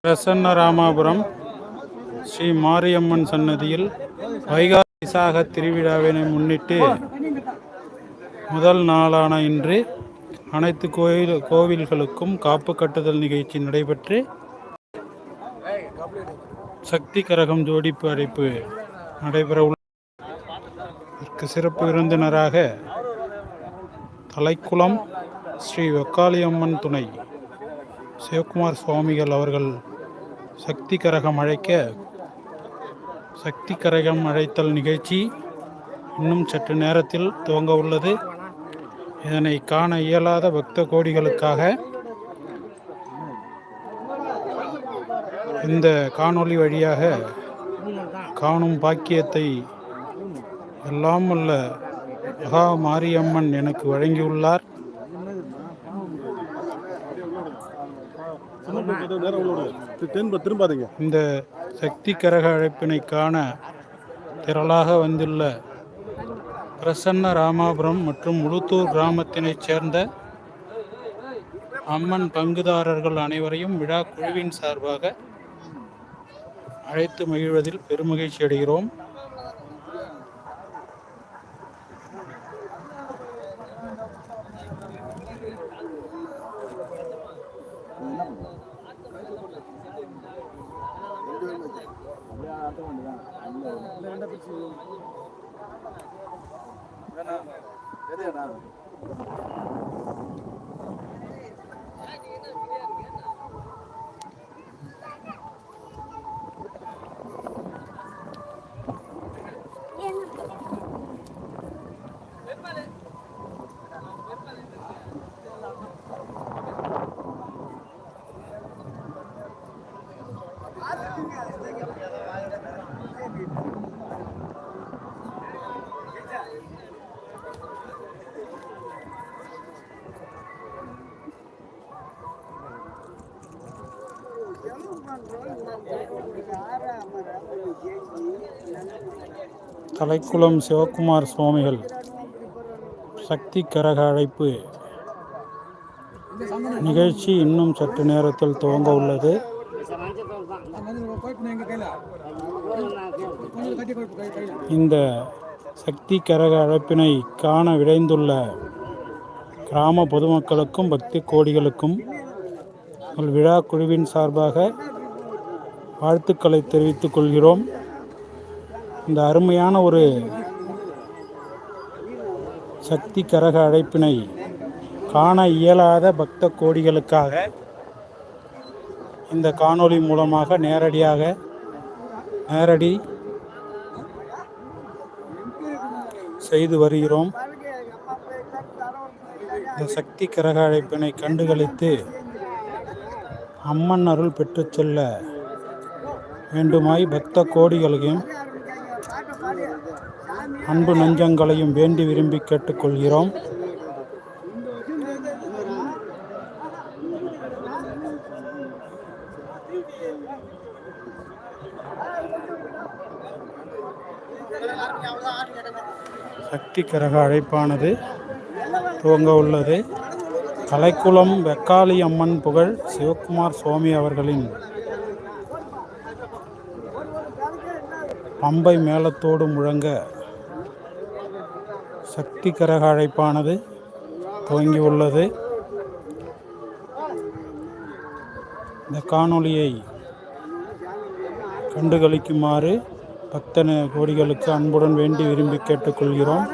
பிரசன்ன ராமாபுரம் ஸ்ரீ மாரியம்மன் சன்னதியில் வைகாசி விசாக திருவிழாவினை முன்னிட்டு முதல் நாளான இன்று அனைத்து கோயில் கோவில்களுக்கும் காப்பு கட்டுதல் நிகழ்ச்சி நடைபெற்று சக்தி கரகம் ஜோடிப்பு அழைப்பு நடைபெற உள்ள இதற்கு சிறப்பு விருந்தினராக தலைக்குளம் ஸ்ரீ வெக்காளியம்மன் துணை சிவகுமார் சுவாமிகள் அவர்கள் சக்தி கரகம் அழைக்க சக்தி கரகம் அழைத்தல் நிகழ்ச்சி இன்னும் சற்று நேரத்தில் துவங்க உள்ளது. இதனை காண இயலாத பக்த கோடிகளுக்காக இந்த காணொளி வழியாக காணும் பாக்கியத்தை எல்லாம் உள்ள மகா மாரியம்மன் எனக்கு வழங்கியுள்ளார். திரும்ப திரும்பாதீங்க. இந்த சக்தி கரக அழைப்பினை காண திரளாக வந்துள்ள பிரசன்ன ராமாபுரம் மற்றும் உளுத்தூர் கிராமத்தினைச் சேர்ந்த அம்மன் பங்குதாரர்கள் அனைவரையும் விழா குழுவின் சார்பாக அழைத்து மகிழ்வதில் பெருமகிழ்ச்சி அடைகிறோம் எதுனா தலைக்குளம் சிவகுமார் சுவாமிகள் சக்தி கரக அழைப்பு. நிகழ்ச்சி இன்னும் சற்று நேரத்தில் துவங்க உள்ளது. இந்த சக்தி கரக அழைப்பினை காண விளைந்துள்ள கிராம பொதுமக்களுக்கும் பக்தி கோடிகளுக்கும் விழா குழுவின் சார்பாக வாழ்த்துக்களை தெரிவித்துக் கொள்கிறோம். இந்த அருமையான ஒரு சக்தி கரக அழைப்பினை காண இயலாத பக்த கோடிகளுக்காக இந்த காணொளி மூலமாக நேரடியாக நேரடி செய்து வருகிறோம். இந்த சக்தி கரக அழைப்பினை கண்டுகளித்து அம்மன் அருள் பெற்றுச் செல்ல வேண்டுமாய் பக்த கோடிகளையும் அன்பு நெஞ்சங்களையும் வேண்டி விரும்பி கேட்டுக்கொள்கிறோம். சக்தி கிரக அழைப்பானது துவங்க உள்ளது. கலைக்குளம் வெக்காளி அம்மன் புகழ் சிவகுமார் சுவாமி அவர்களின் பம்பை மேளத்தோடு முழங்க சக்தி கரக அழைப்பானது துவங்கியுள்ளது. இந்த காணொளியை கண்டுகளிக்குமாறு பக்தன கோடிகளுக்கு அன்புடன் வேண்டி விரும்பி கேட்டுக்கொள்கிறோம்.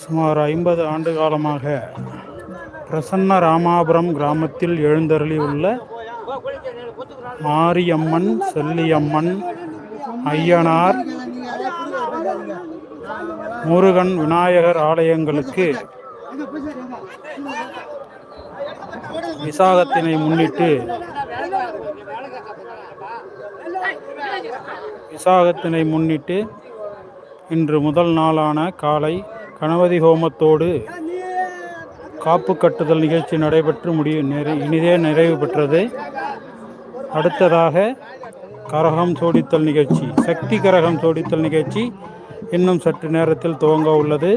சுமார் ஐம்பது ஆண்டு காலமாக பிரசன்ன ராமாபுரம் கிராமத்தில் எழுந்தருளி உள்ள மாரியம்மன் செல்லியம்மன் ஐயனார் முருகன் விநாயகர் ஆலயங்களுக்கு விசாகத்தினை முன்னிட்டு விசாகத்தினை முன்னிட்டு இன்று முதல் நாளான காலை கணபதி ஹோமத்தோடு காப்பு கட்டுதல் நிகழ்ச்சி நடைபெற்று முடிவு நிறை இனிதே நிறைவு பெற்றது. அடுத்ததாக கரகம் சோடித்தல் நிகழ்ச்சி சக்தி கரகம் சோடித்தல் நிகழ்ச்சி இன்னும் சற்று நேரத்தில் துவங்க உள்ளது.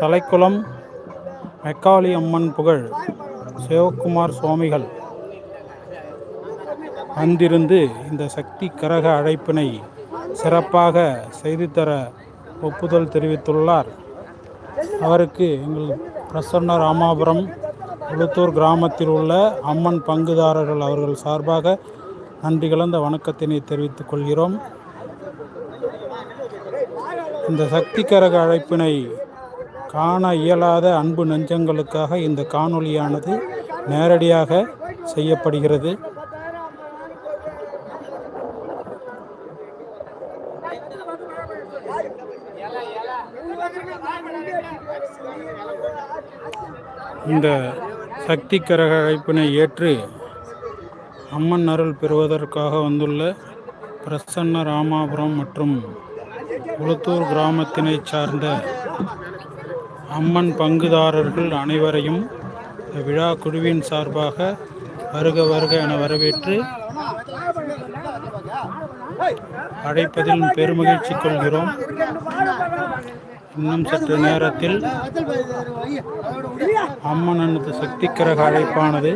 தலைக்குளம் மெக்காளி அம்மன் புகழ். சிவகுமார் சுவாமிகள் அன்றிருந்து இந்த சக்தி கரக அழைப்பினை சிறப்பாக செய்து தர ஒப்புதல் தெரிவித்துள்ளார். அவருக்கு எங்கள் பிரசன்ன ராமாபுரம் உளுத்தூர் கிராமத்தில் உள்ள அம்மன் பங்குதாரர்கள் அவர்கள் சார்பாக நன்றி கலந்த வணக்கத்தினை தெரிவித்துக் கொள்கிறோம். இந்த சக்தி கரக அழைப்பினை காண இயலாத அன்பு நெஞ்சங்களுக்காக இந்த காணொளியானது நேரடியாக செய்யப்படுகிறது. இந்த சக்தி கரக அழைப்பினை ஏற்று அம்மன் அருள் பெறுவதற்காக வந்துள்ள பிரசன்ன ராமாபுரம் மற்றும் உளுத்தூர் கிராமத்தினைச் சார்ந்த அம்மன் பங்குதாரர்கள் அனைவரையும் இந்த விழா குழுவின் சார்பாக வருக வருக என வரவேற்று அழைப்பதில் பெருமகிழ்ச்சி கொள்கிறோம். இன்னும் சற்று நேரத்தில் அம்மனது சக்தி கிரக அழைப்பானது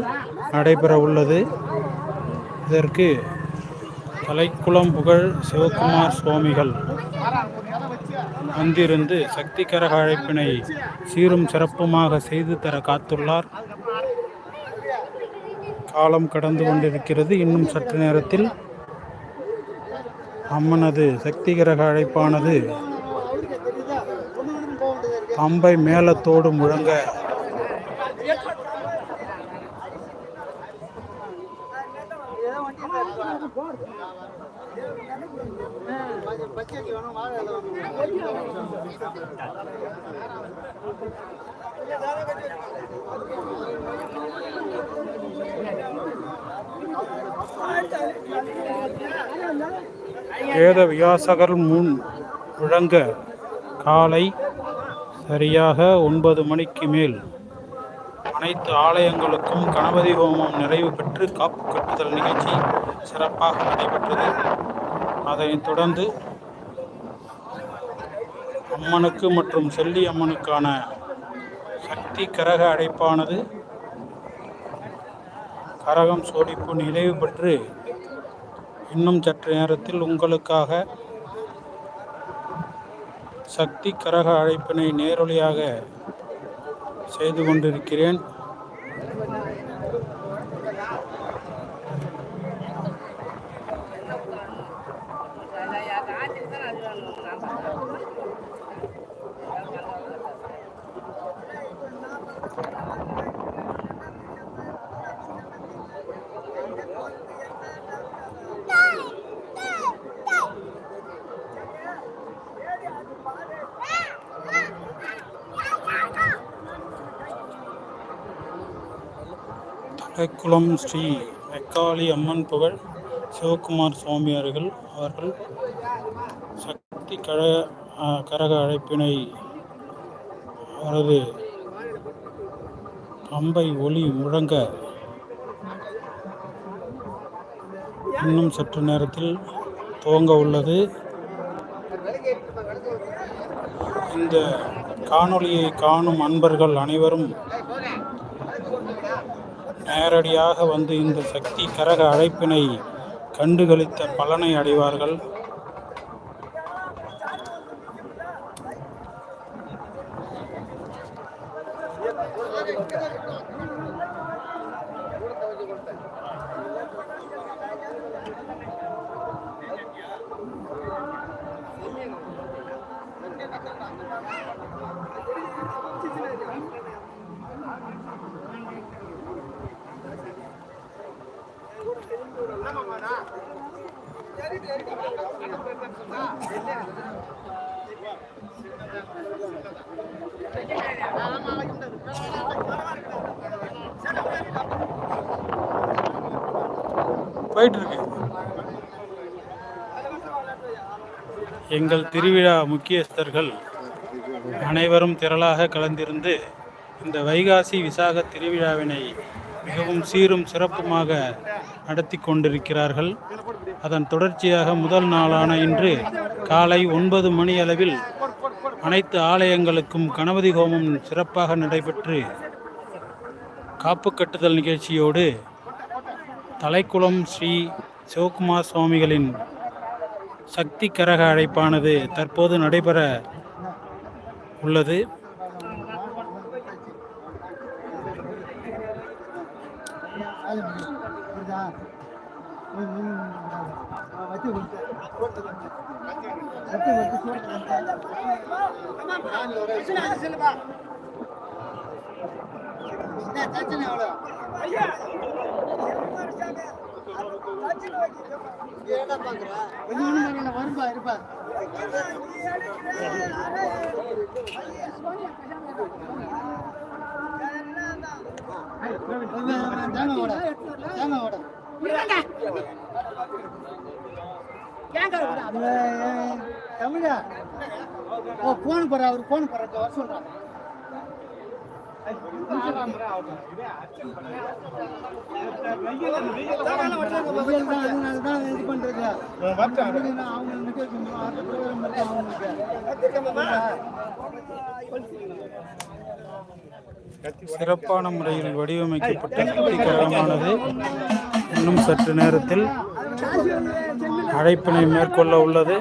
நடைபெற உள்ளது. இதற்கு தலைக்குளம் புகழ் சிவகுமார் சுவாமிகள். வந்திருந்து சக்தி கரக அழைப்பினை சீரும் சிறப்புமாக செய்து தர காத்துள்ளார். காலம் கடந்து கொண்டிருக்கிறது. இன்னும் சற்று நேரத்தில் அம்மனது சக்தி கிரக அழைப்பானது அம்பை மேலத்தோடு முழங்க வேத வியாசகர் முன் முழங்க காலை சரியாக ஒன்பது மணிக்கு மேல். அனைத்து ஆலயங்களுக்கும் கணபதி ஹோமம் நிறைவு பெற்று காப்பு கட்டுதல் நிகழ்ச்சி சிறப்பாக நடைபெற்றது. அதைத் தொடர்ந்து அம்மனுக்கு மற்றும் செல்லி அம்மனுக்கான சக்தி கரக அடைப்பானது கரகம் சோடிப்பு நிறைவு பெற்று இன்னும் சற்று நேரத்தில் உங்களுக்காக சக்தி கரக அழைப்பினை நேரொலியாக செய்து கொண்டிருக்கிறேன். தலைக்குளம் ஸ்ரீ மெக்காளி அம்மன் புகழ் சிவகுமார் சுவாமியார்கள் அவர்கள் சக்தி கழக கரக அழைப்பினை அவரது பம்பை ஒளி முழங்க இன்னும் சற்று நேரத்தில் துவங்க உள்ளது. இந்த காணொளியை காணும் அன்பர்கள் அனைவரும் நேரடியாக வந்து இந்த சக்தி கரக அழைப்பினை கண்டுகளித்த பலனை அடைவார்கள். போயிட்டு இருக்கு எங்கள் திருவிழா முக்கியஸ்தர்கள் அனைவரும் திரளாக கலந்திருந்து இந்த வைகாசி விசாக திருவிழாவினை மிகவும் சீரும் சிறப்புமாக நடத்தி கொண்டிருக்கிறார்கள். அதன் தொடர்ச்சியாக முதல் நாளான இன்று காலை ஒன்பது மணி அளவில் அனைத்து ஆலயங்களுக்கும் கணபதி ஹோமம் சிறப்பாக நடைபெற்று காப்பு கட்டுதல் நிகழ்ச்சியோடு தலைக்குளம் ஸ்ரீ சிவகுமார் சுவாமிகளின் சக்தி கரக அழைப்பானது தற்போது நடைபெற உள்ளது. வரும்பா இருப்பா தேங்க ஓட தேங்க ஓட தமிழா ஓ போன் போற அவர் போன் போற சொல்றான் அதனாலதான் இது பண்றது அவங்க நிக்க வைக்கணும் அவங்களுக்கு சிறப்பான முறையில் வடிவமைக்கப்பட்ட சக்தி இன்னும் சற்று நேரத்தில் அழைப்பினை மேற்கொள்ள உள்ளது.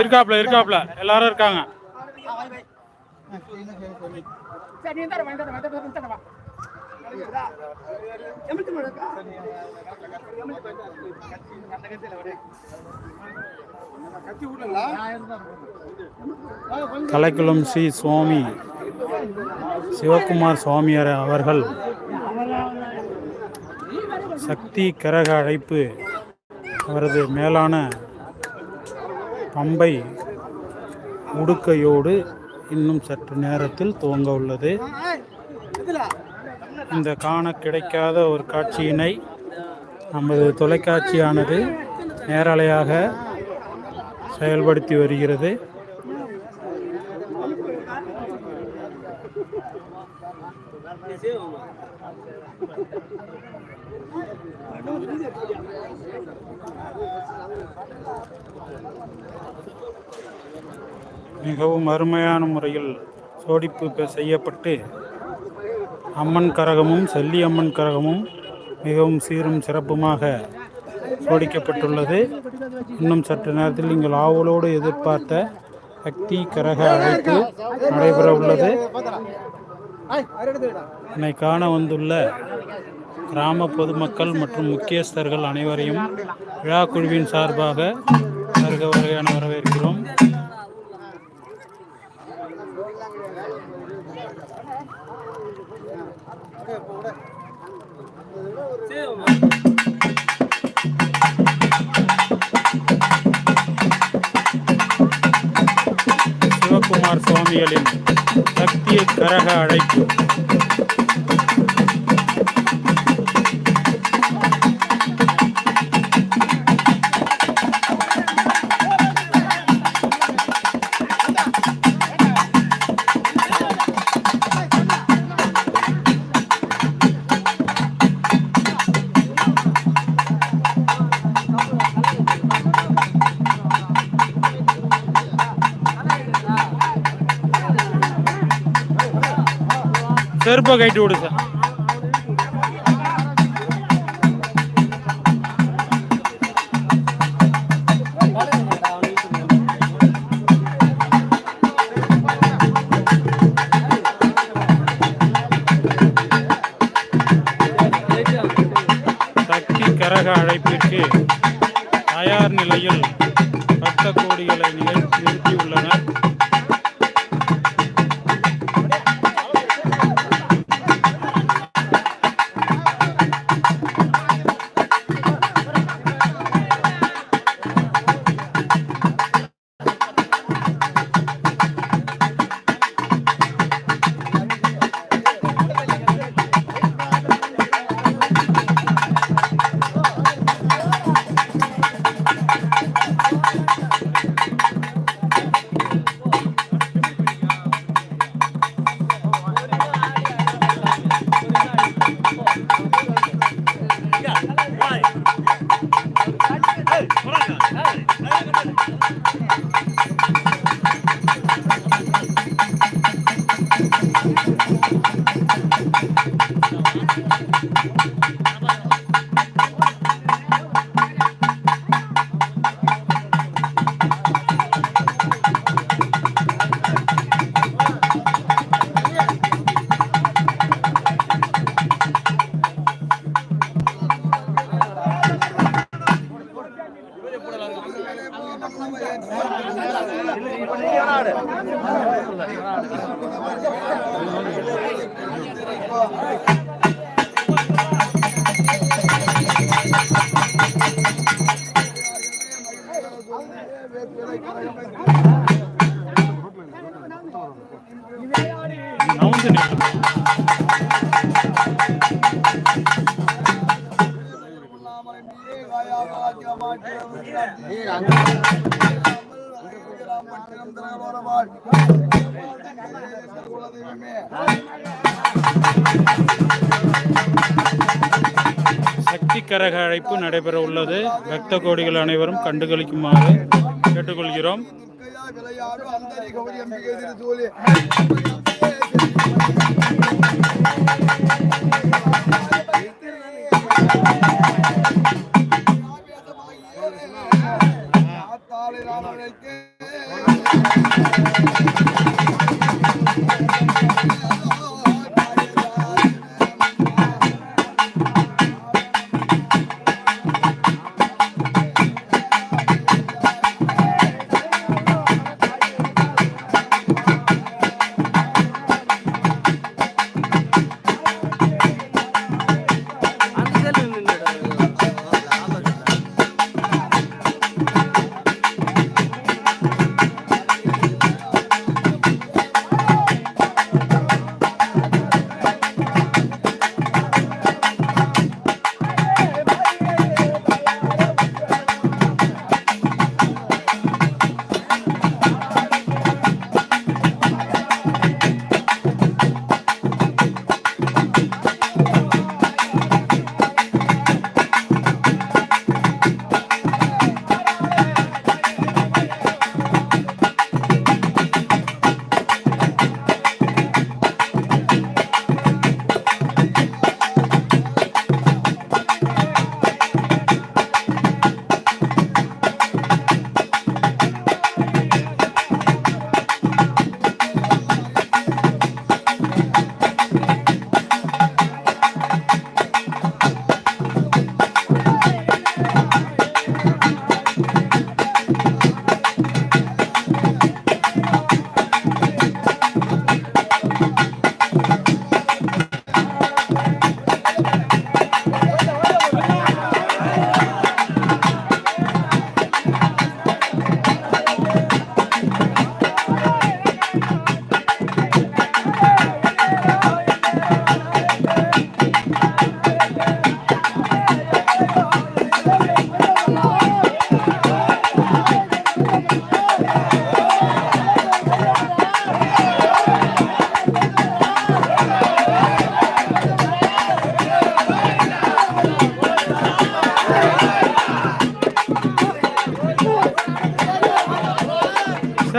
இருக்காப்ல இருக்காப்ல எல்லாரும் இருக்காங்க. தலைக்குளம் ஸ்ரீ சுவாமி சிவகுமார் சுவாமியார் அவர்கள் சக்தி கரக அழைப்பு அவரது மேலான பம்பை உடுக்கையோடு இன்னும் சற்று நேரத்தில் துவங்க உள்ளது. இந்த காண கிடைக்காத ஒரு காட்சியினை நமது தொலைக்காட்சியானது நேரலையாக செயல்படுத்தி வருகிறது. மிகவும் அருமையான முறையில் சோடிப்பு செய்யப்பட்டு அம்மன் கரகமும் செல்லி அம்மன் கரகமும் மிகவும் சீரும் சிறப்புமாக சோடிக்கப்பட்டுள்ளது இன்னும் சற்று நேரத்தில் நீங்கள் ஆவலோடு எதிர்பார்த்த சக்தி கரக அழைப்பு நடைபெற உள்ளது என்னை காண வந்துள்ள கிராம பொதுமக்கள் மற்றும் முக்கியஸ்தர்கள் அனைவரையும் விழா குழுவின் சார்பாக வருக வருகையான வரவேற்கிறோம். சிவகுமார் சுவாமிகளின் சக்திய கரக அழைப்பு செருப்பை கைட்டு விடு சார் சக்தி கரக அழைப்பிற்கு தயார் நிலையில் பக்த கோடிகளை நிகழ்த்தி நவுந்து சக்தி கரக அழைப்பு நடைபெற உள்ளது பக்த கோடிகள் அனைவரும் கண்டுகளிக்குமாறு கேட்டுக்கொள்கிறோம். விளையாடு அந்தரி கௌரி அம்பிகை திருச்சூலி ஆத்தாளி ராமனுக்கு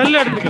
എല്ലായിടത്തും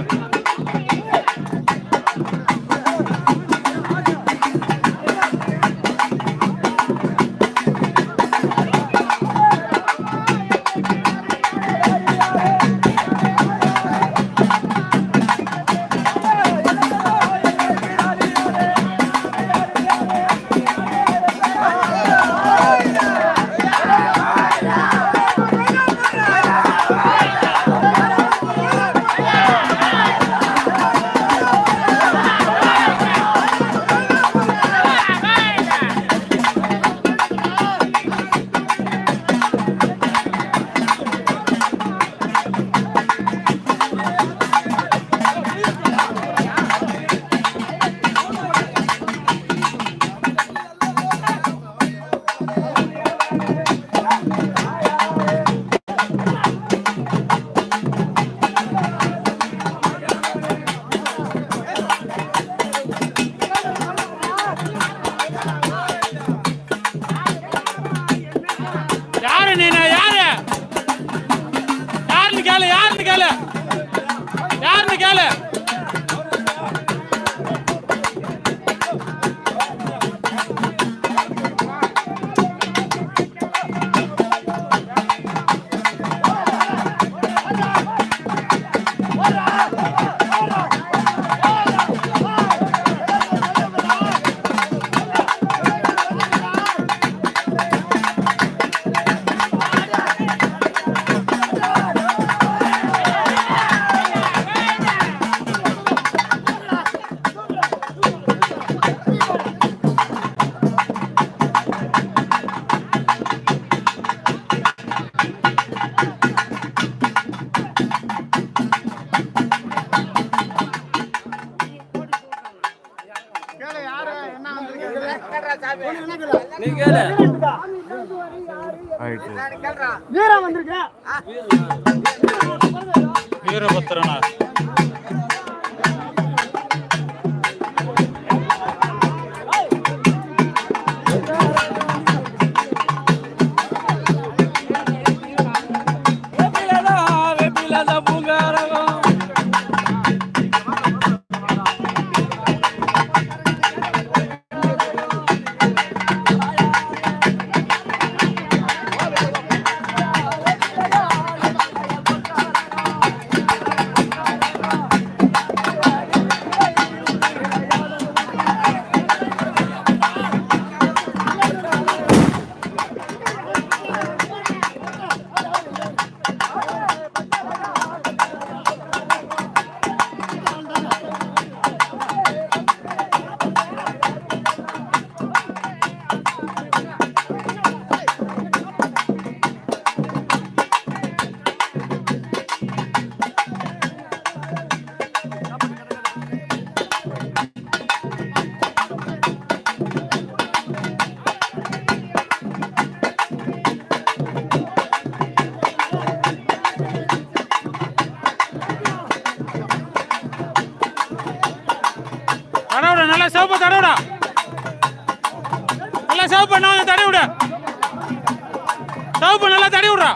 நல்லா சிவப்பு தடவிட நல்லா சிவப்பு நல்லா கொஞ்சம் விட. சிவப்பு நல்லா தடவிடுறா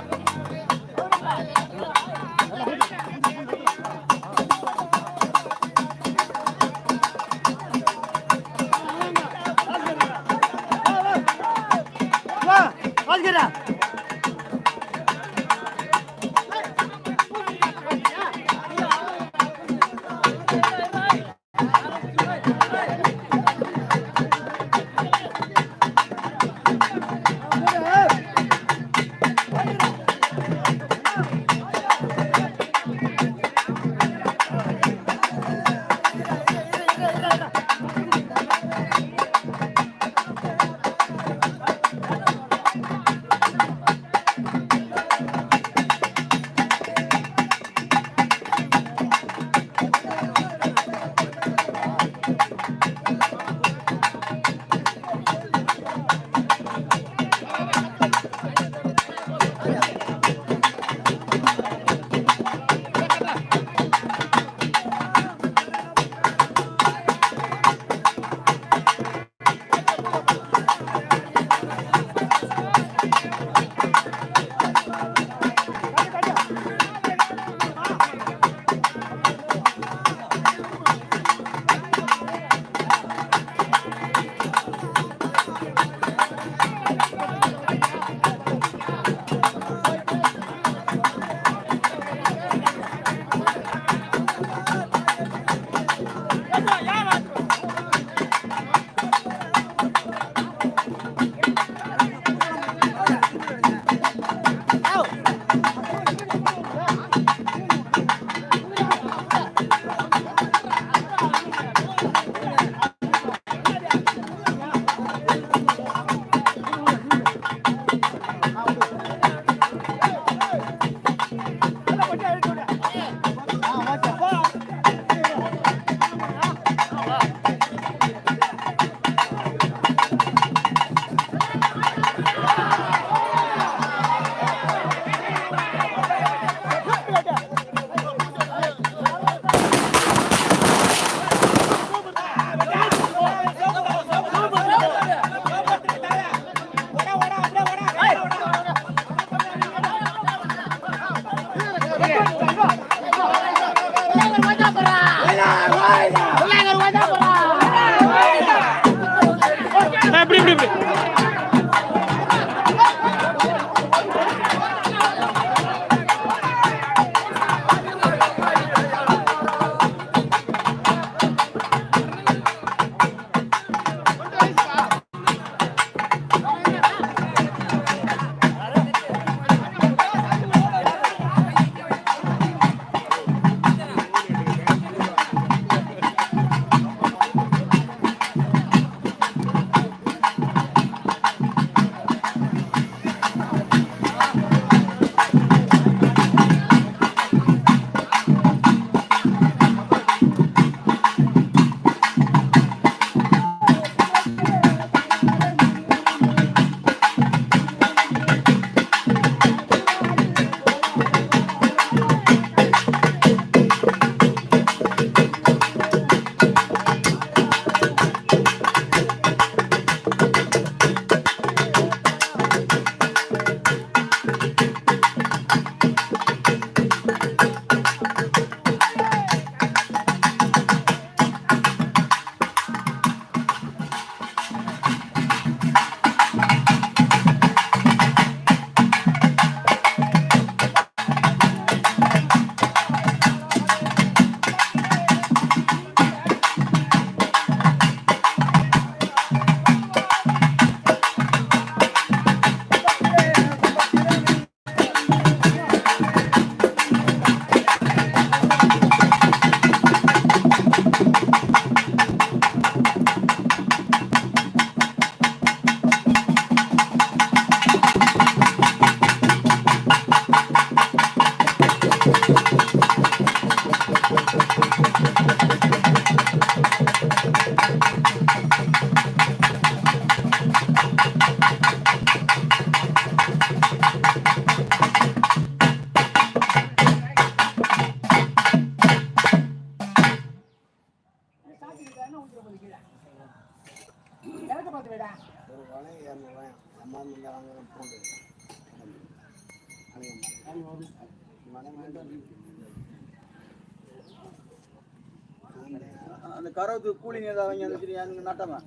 கரவத்து கூலிங் ஏதாவது வாங்கி வச்சுருக்கீங்க நாட்டாம?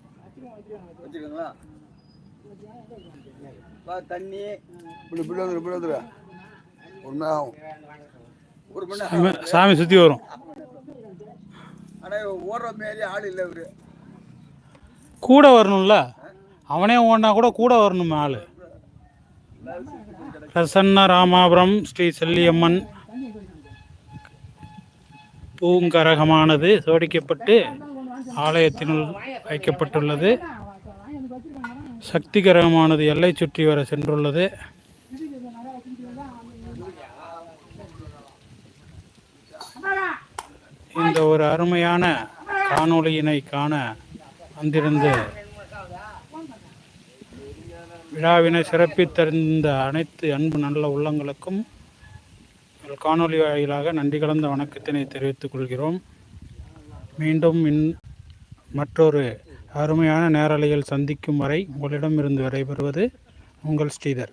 வச்சுருக்கீங்களா? பா தண்ணி. இப்படி இப்படி வந்துரு இப்படி வந்துரு. ஒரு மணி ஆகும். ஒரு மணி சாமி சுற்றி வரும். ஆனால் ஓடுற மாரி ஆள் இல்லை இவரு. கூட வரணும்ல? அவனே ஓடினா கூட கூட வரணும் ஆள். பிரசன்ன ராமாபுரம் ஸ்ரீ செல்லியம்மன். பூங்கரகமானது சோடிக்கப்பட்டு ஆலயத்தினுள் வைக்கப்பட்டுள்ளது. சக்திகரமானது எல்லை சுற்றி வர சென்றுள்ளது. இந்த ஒரு அருமையான காணொளியினை காண வந்திருந்து விழாவினை சிறப்பித்திருந்த அனைத்து அன்பு நல்ல உள்ளங்களுக்கும் காணொளி வாயிலாக நன்றி கலந்த வணக்கத்தினை தெரிவித்துக் கொள்கிறோம். மீண்டும் இன் மற்றொரு அருமையான நேரலையில் சந்திக்கும் வரை உங்களிடமிருந்து விடைபெறுவது உங்கள் ஸ்ரீதர்.